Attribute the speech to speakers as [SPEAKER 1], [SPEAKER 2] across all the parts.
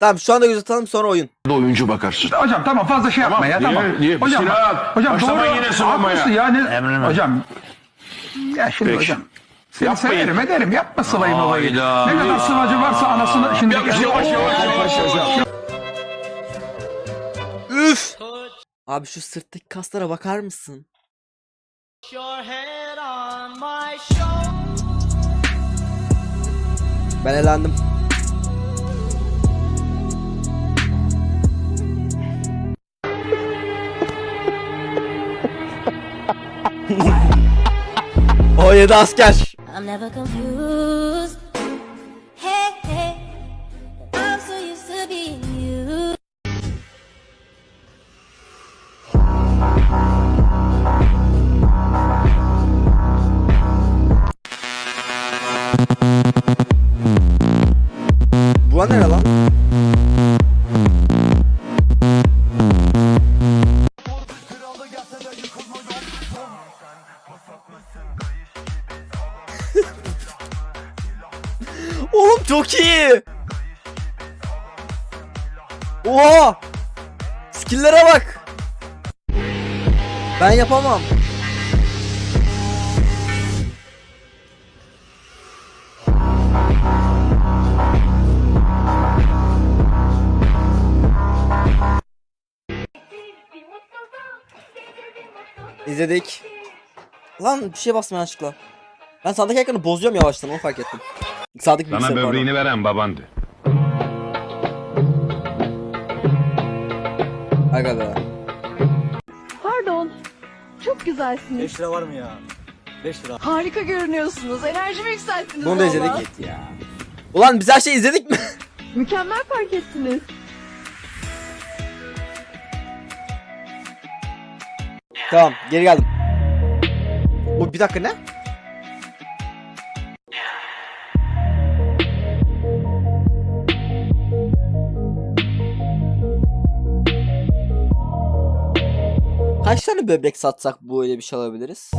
[SPEAKER 1] Tamam şu anda göz atalım sonra oyun.
[SPEAKER 2] oyuncu bakarsın.
[SPEAKER 3] Hocam tamam fazla şey yapma ya
[SPEAKER 2] niye-
[SPEAKER 3] tamam.
[SPEAKER 2] niye?
[SPEAKER 3] Hocam,
[SPEAKER 2] Sinan,
[SPEAKER 3] hocam
[SPEAKER 2] başlama
[SPEAKER 3] doğru.
[SPEAKER 2] yine sıvamaya.
[SPEAKER 3] Haklısın yani.
[SPEAKER 2] Emrine.
[SPEAKER 3] Hocam. Ya şimdi
[SPEAKER 2] Peki.
[SPEAKER 3] hocam. Seni
[SPEAKER 2] Yapmayın.
[SPEAKER 3] severim ederim yapma sıvayı mıvayı.
[SPEAKER 2] Hayda.
[SPEAKER 3] Ne kadar sıvacı varsa anasını şimdi.
[SPEAKER 2] Yavaş yavaş yavaş yavaş yavaş.
[SPEAKER 1] Üf. Abi şu sırttaki kaslara bakar mısın? Ben elendim. O yedi asker.
[SPEAKER 4] I'm never confused.
[SPEAKER 1] Oha! Skill'lere bak. Ben yapamam. İzledik. Lan bir şey basma yanlışlıkla. Ben sağdaki ekranı bozuyorum yavaştan onu fark ettim. Sağdaki
[SPEAKER 5] Sana
[SPEAKER 1] bilgisayarı pardon.
[SPEAKER 5] böbreğini veren babandı.
[SPEAKER 1] Aga be.
[SPEAKER 6] Pardon. Çok güzelsiniz.
[SPEAKER 7] 5 lira var mı ya? 5 lira.
[SPEAKER 6] Harika görünüyorsunuz. Enerjimi yükselttiniz
[SPEAKER 1] Bunu da
[SPEAKER 6] valla.
[SPEAKER 1] izledik. Ulan biz her şeyi izledik mi?
[SPEAKER 6] Mükemmel fark ettiniz.
[SPEAKER 1] tamam geri geldim. Bu bir dakika ne? Kaç tane böbrek satsak bu öyle bir şey alabiliriz?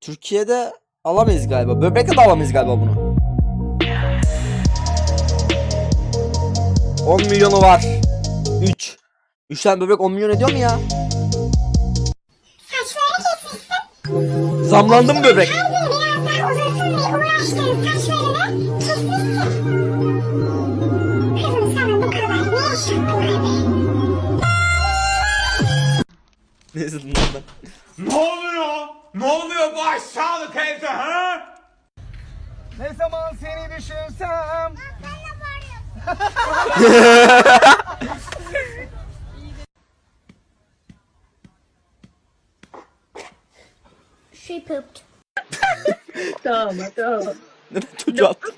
[SPEAKER 1] Türkiye'de alamayız galiba. Böbrekle de alamayız galiba bunu. 10 milyonu var. 3. 3 tane böbrek 10 milyon ediyor mu ya? Zamlandı mı böbrek?
[SPEAKER 8] Ne oluyor bu aşağılık evde ha?
[SPEAKER 7] Ne zaman seni düşünsem.
[SPEAKER 4] She pooped.
[SPEAKER 1] Neden çocuğu attın?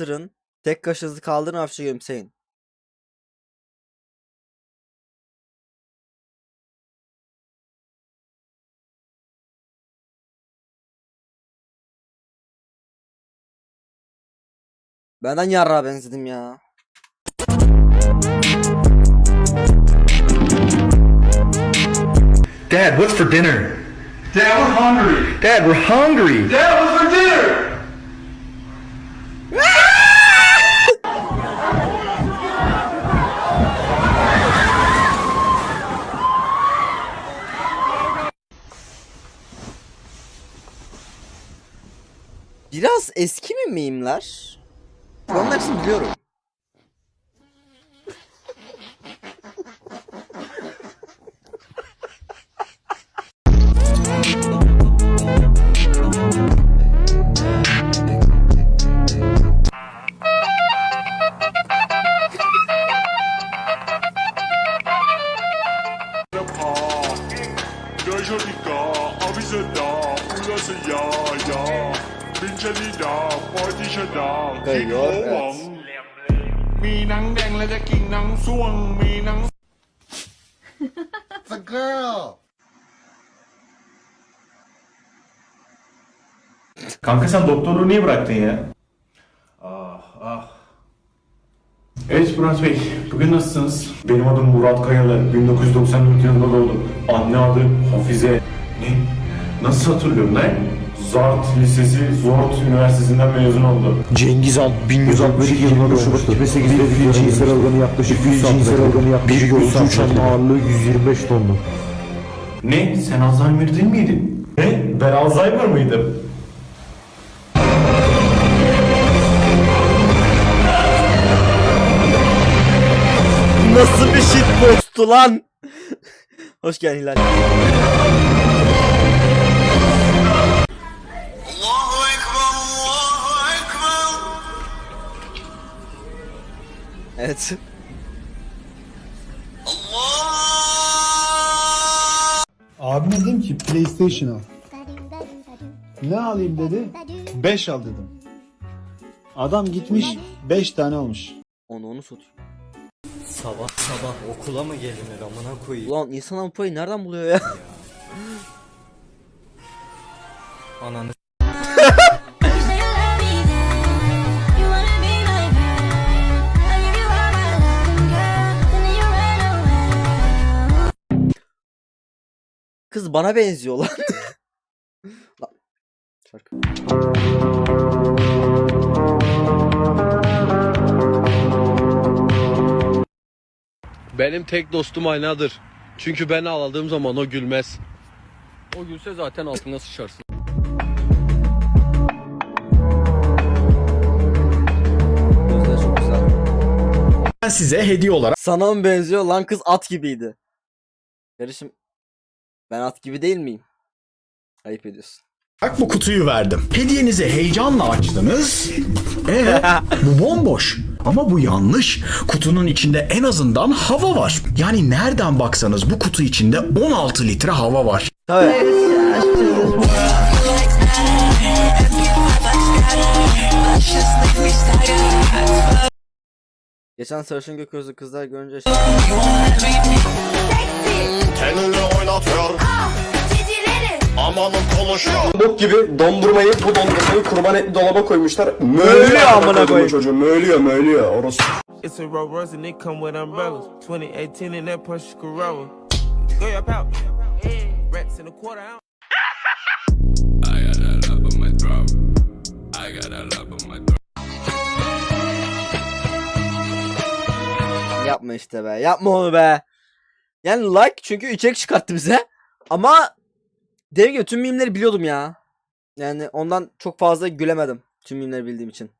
[SPEAKER 1] Isırın. Tek kaşınızı kaldırın hafifçe gülümseyin. Benden yarrağa benzedim ya.
[SPEAKER 3] Dad, what's for dinner?
[SPEAKER 8] Dad, we're hungry.
[SPEAKER 3] Dad, we're hungry.
[SPEAKER 8] Dad, what's for dinner?
[SPEAKER 1] biraz eski mi mimler? Onların hepsini biliyorum.
[SPEAKER 8] Yo, yo, Angelica, avisada, ulası ya ya. Bincelida, boydişada,
[SPEAKER 1] Kayıyor, evet.
[SPEAKER 8] มีหนังแดงและจะกิ่งหนังส่วง มีหนัง
[SPEAKER 5] Kanka sen doktorluğu niye bıraktın ya? Ah ah. Evet Murat Bey, bugün nasılsınız? Benim adım Murat Kayalı, 1994 yılında doğdum. Anne adı Hafize. Ne? Nasıl hatırlıyorum lan? Zart Lisesi, Zort Üniversitesi'nden mezun oldu.
[SPEAKER 9] Cengiz Alp 1162 yılında doğmuştur. 28'de bir cinsel organı yaklaşık 100 cinsel organı yaklaşık 1 uçanma ağırlığı 125 tonlu.
[SPEAKER 5] Ne? Sen Alzheimer değil miydin? Ne? Ben Alzheimer mıydım?
[SPEAKER 1] Nasıl bir shitpost'tu lan? Hoş geldin Hilal. Evet.
[SPEAKER 9] Abime dedim ki PlayStation al. Ne alayım dedi? 5 al dedim. Adam gitmiş 5 tane almış.
[SPEAKER 1] Onu onu satıyor.
[SPEAKER 7] Sabah sabah okula mı gelinir amına koyayım?
[SPEAKER 1] Ulan insan parayı nereden buluyor ya?
[SPEAKER 7] Ananı
[SPEAKER 1] Kız bana benziyor lan. Lan, Şarkı.
[SPEAKER 7] Benim tek dostum aynadır. Çünkü ben ağladığım zaman o gülmez. O gülse zaten altına sıçarsın.
[SPEAKER 1] Çok güzel.
[SPEAKER 9] Ben size hediye olarak
[SPEAKER 1] Sana mı benziyor lan kız at gibiydi. Karışım ben at gibi değil miyim? Ayıp ediyorsun.
[SPEAKER 9] bu kutuyu verdim. Hediyenizi heyecanla açtınız. Ee, bu bomboş. Ama bu yanlış. Kutunun içinde en azından hava var. Yani nereden baksanız bu kutu içinde 16 litre hava var.
[SPEAKER 1] Tabii. Geçen sarışın gök gözlü kızlar görünce şey-
[SPEAKER 8] Kendini oynatıyor, amanın konuşuyor.
[SPEAKER 7] Bok gibi dondurmayı bu dondurmayı kurban etli dolaba koymuşlar.
[SPEAKER 1] Möğlüyor amına koyayım.
[SPEAKER 7] çocuğu möğlüyor möğlüyor orası.
[SPEAKER 10] It's a Rolls Royce and they come with umbrellas. 2018 in that Porsche Corolla. Go your pouch. Rats in a quarter ounce.
[SPEAKER 1] Yapma işte be. Yapma onu be. Yani like çünkü içerik çıkarttı bize. Ama dediğim gibi tüm mimleri biliyordum ya. Yani ondan çok fazla gülemedim. Tüm mimleri bildiğim için.